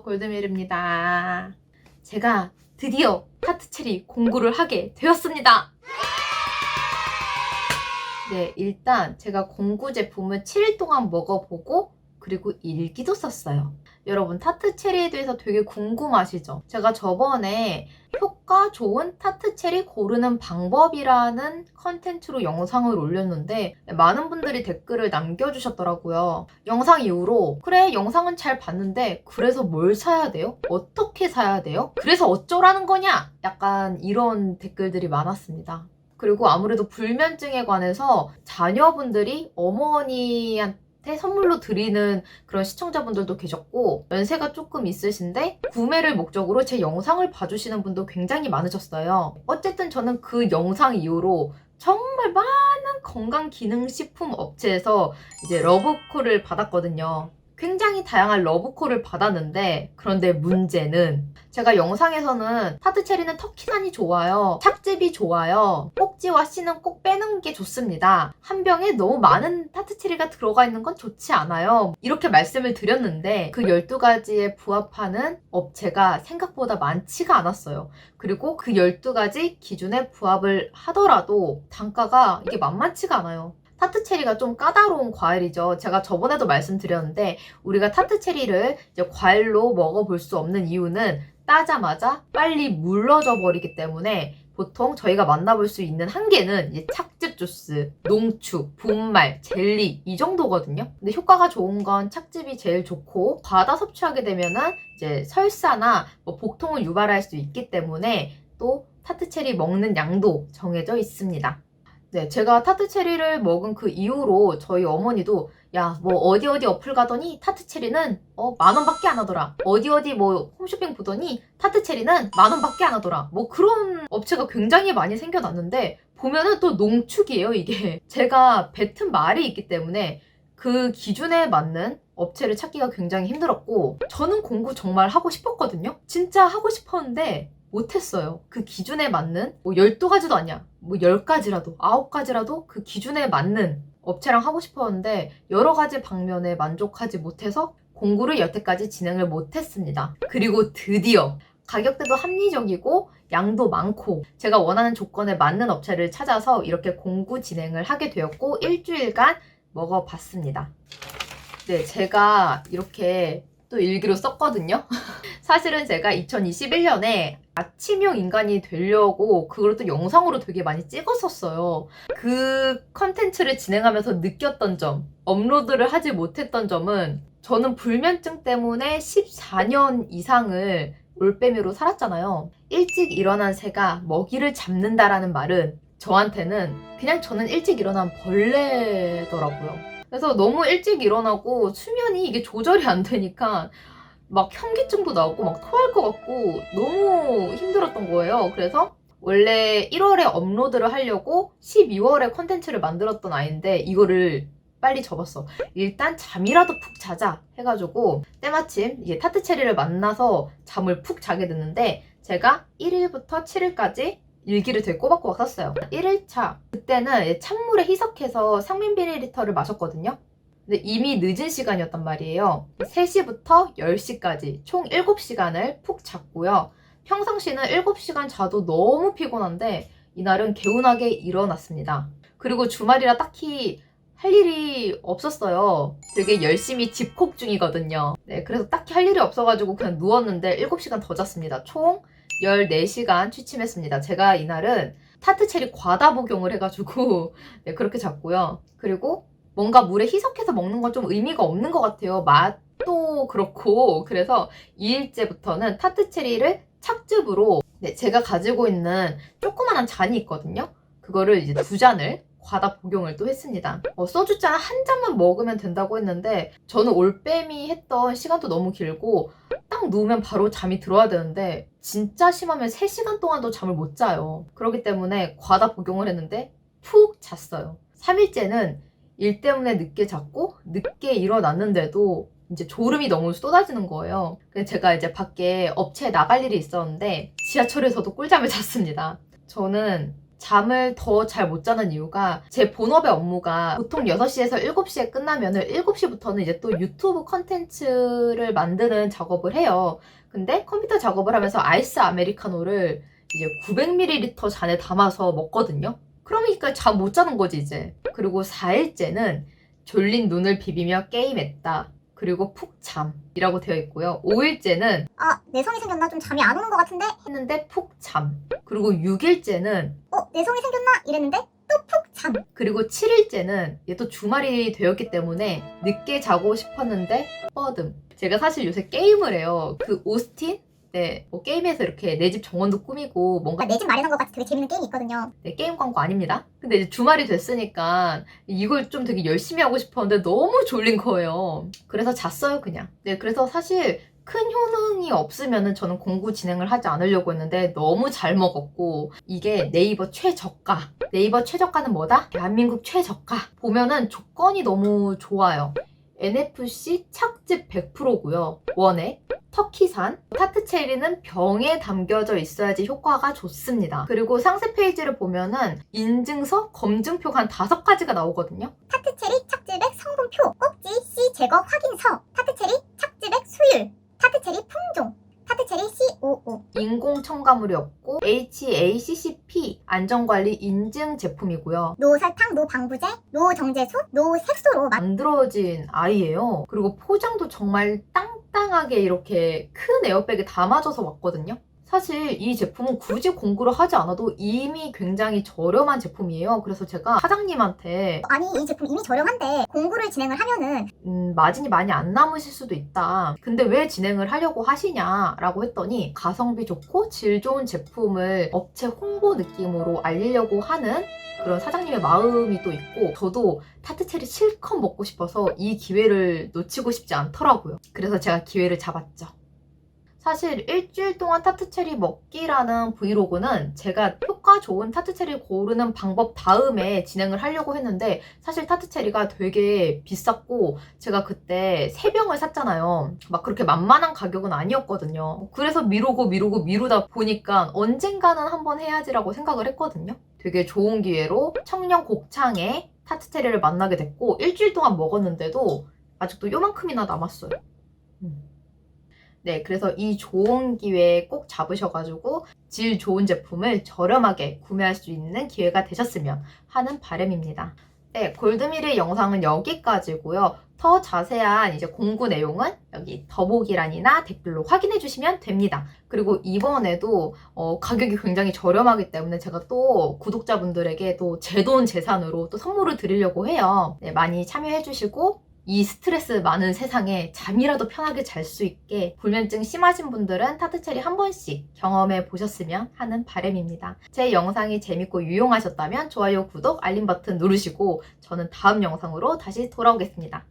골드밀입니다. 제가 드디어 타트체리 공구를 하게 되었습니다. 네, 일단 제가 공구 제품을 7일 동안 먹어보고 그리고 일기도 썼어요. 여러분 타트 체리에 대해서 되게 궁금하시죠? 제가 저번에 효과 좋은 타트 체리 고르는 방법이라는 컨텐츠로 영상을 올렸는데 많은 분들이 댓글을 남겨주셨더라고요. 영상 이후로 그래 영상은 잘 봤는데 그래서 뭘 사야 돼요? 어떻게 사야 돼요? 그래서 어쩌라는 거냐? 약간 이런 댓글들이 많았습니다. 그리고 아무래도 불면증에 관해서 자녀분들이 어머니한테 선물로 드리는 그런 시청자분들도 계셨고 연세가 조금 있으신데 구매를 목적으로 제 영상을 봐주시는 분도 굉장히 많으셨어요. 어쨌든 저는 그 영상 이후로 정말 많은 건강기능식품 업체에서 이제 러브콜을 받았거든요. 굉장히 다양한 러브콜을 받았는데 그런데 문제는 제가 영상에서는 타드체리는 터키산이 좋아요. 착즙이 좋아요. 꼭지와 씨는 꼭 빼는 게 좋습니다. 한 병에 너무 많은 타드체리가 들어가 있는 건 좋지 않아요. 이렇게 말씀을 드렸는데 그 12가지에 부합하는 업체가 생각보다 많지가 않았어요. 그리고 그 12가지 기준에 부합을 하더라도 단가가 이게 만만치가 않아요. 타트 체리가 좀 까다로운 과일이죠. 제가 저번에도 말씀드렸는데 우리가 타트 체리를 이제 과일로 먹어볼 수 없는 이유는 따자마자 빨리 물러져 버리기 때문에 보통 저희가 만나볼 수 있는 한계는 이제 착즙 주스, 농축, 분말, 젤리 이 정도거든요. 근데 효과가 좋은 건 착즙이 제일 좋고 과다 섭취하게 되면은 이제 설사나 뭐 복통을 유발할 수 있기 때문에 또 타트 체리 먹는 양도 정해져 있습니다. 네, 제가 타트 체리를 먹은 그 이후로 저희 어머니도 야, 뭐 어디 어디 어플 가더니 타트 체리는 어, 만 원밖에 안 하더라. 어디 어디 뭐 홈쇼핑 보더니 타트 체리는 만 원밖에 안 하더라. 뭐 그런 업체가 굉장히 많이 생겨났는데 보면은 또 농축이에요, 이게. 제가 뱉은 말이 있기 때문에 그 기준에 맞는 업체를 찾기가 굉장히 힘들었고 저는 공구 정말 하고 싶었거든요. 진짜 하고 싶었는데 못했어요. 그 기준에 맞는 뭐 12가지도 아니야. 뭐 10가지라도 9가지라도 그 기준에 맞는 업체랑 하고 싶었는데 여러 가지 방면에 만족하지 못해서 공구를 여태까지 진행을 못했습니다. 그리고 드디어 가격대도 합리적이고 양도 많고 제가 원하는 조건에 맞는 업체를 찾아서 이렇게 공구 진행을 하게 되었고 일주일간 먹어봤습니다. 네, 제가 이렇게 또 일기로 썼거든요. 사실은 제가 2021년에 아침형 인간이 되려고 그걸 또 영상으로 되게 많이 찍었었어요. 그 컨텐츠를 진행하면서 느꼈던 점, 업로드를 하지 못했던 점은 저는 불면증 때문에 14년 이상을 올빼미로 살았잖아요. 일찍 일어난 새가 먹이를 잡는다라는 말은 저한테는 그냥 저는 일찍 일어난 벌레더라고요. 그래서 너무 일찍 일어나고 수면이 이게 조절이 안 되니까 막 현기증도 나오고 막 토할 것 같고 너무 힘들었던 거예요. 그래서 원래 1월에 업로드를 하려고 12월에 컨텐츠를 만들었던 아이인데 이거를 빨리 접었어. 일단 잠이라도 푹 자자 해가지고 때마침 이게 타트 체리를 만나서 잠을 푹 자게 됐는데 제가 1일부터 7일까지 일기를 되게 꼬박꼬박 썼어요. 1일차 그때는 찬물에 희석해서 상민 비리리터를 마셨거든요. 근데 이미 늦은 시간이었단 말이에요. 3시부터 10시까지 총 7시간을 푹 잤고요. 평상시는 7시간 자도 너무 피곤한데 이날은 개운하게 일어났습니다. 그리고 주말이라 딱히 할 일이 없었어요. 되게 열심히 집콕 중이거든요. 네, 그래서 딱히 할 일이 없어가지고 그냥 누웠는데 7시간 더 잤습니다. 총 14시간 취침했습니다. 제가 이날은 타트 체리 과다 복용을 해가지고 네, 그렇게 잤고요. 그리고 뭔가 물에 희석해서 먹는 건 좀 의미가 없는 것 같아요. 맛도 그렇고 그래서 2일째부터는 타트 체리를 착즙으로 네, 제가 가지고 있는 조그만한 잔이 있거든요. 그거를 이제 두 잔을 과다 복용을 또 했습니다. 어, 소주잔 한 잔만 먹으면 된다고 했는데 저는 올빼미 했던 시간도 너무 길고 딱 누우면 바로 잠이 들어야 되는데 진짜 심하면 3시간 동안도 잠을 못 자요. 그렇기 때문에 과다 복용을 했는데 푹 잤어요. 3일째는 일 때문에 늦게 잤고 늦게 일어났는데도 이제 졸음이 너무 쏟아지는 거예요. 그래서 제가 이제 밖에 업체에 나갈 일이 있었는데 지하철에서도 꿀잠을 잤습니다. 저는 잠을 더 잘 못 자는 이유가 제 본업의 업무가 보통 6시에서 7시에 끝나면은 7시부터는 이제 또 유튜브 컨텐츠를 만드는 작업을 해요. 근데 컴퓨터 작업을 하면서 아이스 아메리카노를 이제 900ml 잔에 담아서 먹거든요. 그러니까 잠 못 자는 거지 이제. 그리고 4일째는 졸린 눈을 비비며 게임했다. 그리고 푹 잠이라고 되어 있고요. 5일째는 아, 내성이 생겼나? 좀 잠이 안 오는 것 같은데? 했는데 푹 잠. 그리고 6일째는 어, 내성이 생겼나? 이랬는데 또 푹 잠. 그리고 7일째는 얘 또 주말이 되었기 때문에 늦게 자고 싶었는데 뻐듬. 제가 사실 요새 게임을 해요. 그 오스틴? 네, 뭐 게임에서 이렇게 내 집 정원도 꾸미고 뭔가 내 집 마련한 것 같은 되게 재밌는 게임이 있거든요. 네, 게임 광고 아닙니다. 근데 이제 주말이 됐으니까 이걸 좀 되게 열심히 하고 싶었는데 너무 졸린 거예요. 그래서 잤어요, 그냥. 네, 그래서 사실 큰 효능이 없으면은 저는 공부 진행을 하지 않으려고 했는데 너무 잘 먹었고 이게 네이버 최저가. 네이버 최저가는 뭐다? 대한민국 최저가. 보면은 조건이 너무 좋아요. NFC 착즙 100%고요. 원액, 터키산, 타트 체리는 병에 담겨져 있어야지 효과가 좋습니다. 그리고 상세 페이지를 보면은 인증서, 검증표가 한 다섯 가지가 나오거든요. 타트체리 착즙액 성분표, 꼭지 C 제거 확인서, 타트체리 착즙액 수율, 타트체리 품종, 타트체리 COO. 인공 첨가물이 없고 HACCP 안전관리 인증 제품이고요. 노설탕, 노방부제, 노정제수, 노색소로 만 만들어진 아이예요. 그리고 포장도 정말 땅땅하게 이렇게 큰 에어백에 담아져서 왔거든요. 사실 이 제품은 굳이 공구를 하지 않아도 이미 굉장히 저렴한 제품이에요. 그래서 제가 사장님한테 아니 이 제품 이미 저렴한데 공구를 진행을 하면은 음, 마진이 많이 안 남으실 수도 있다. 근데 왜 진행을 하려고 하시냐라고 했더니 가성비 좋고 질 좋은 제품을 업체 홍보 느낌으로 알리려고 하는 그런 사장님의 마음이 또 있고 저도 타트체리 실컷 먹고 싶어서 이 기회를 놓치고 싶지 않더라고요. 그래서 제가 기회를 잡았죠. 사실 일주일 동안 타트체리 먹기라는 브이로그는 제가 효과 좋은 타트체리 고르는 방법 다음에 진행을 하려고 했는데 사실 타트체리가 되게 비쌌고 제가 그때 세 병을 샀잖아요. 막 그렇게 만만한 가격은 아니었거든요. 그래서 미루고 미루고 미루다 보니까 언젠가는 한번 해야지라고 생각을 했거든요. 되게 좋은 기회로 청년 곡창에 타트체리를 만나게 됐고 일주일 동안 먹었는데도 아직도 요만큼이나 남았어요. 음. 네, 그래서 이 좋은 기회 꼭 잡으셔가지고 질 좋은 제품을 저렴하게 구매할 수 있는 기회가 되셨으면 하는 바람입니다. 네, 골드미르 영상은 여기까지고요. 더 자세한 이제 공구 내용은 여기 더보기란이나 댓글로 확인해 주시면 됩니다. 그리고 이번에도 어, 가격이 굉장히 저렴하기 때문에 제가 또 구독자분들에게 또 제 돈 재산으로 또 선물을 드리려고 해요. 네, 많이 참여해 주시고 이 스트레스 많은 세상에 잠이라도 편하게 잘 수 있게 불면증 심하신 분들은 타트체리 한 번씩 경험해 보셨으면 하는 바람입니다. 제 영상이 재밌고 유용하셨다면 좋아요, 구독, 알림 버튼 누르시고 저는 다음 영상으로 다시 돌아오겠습니다.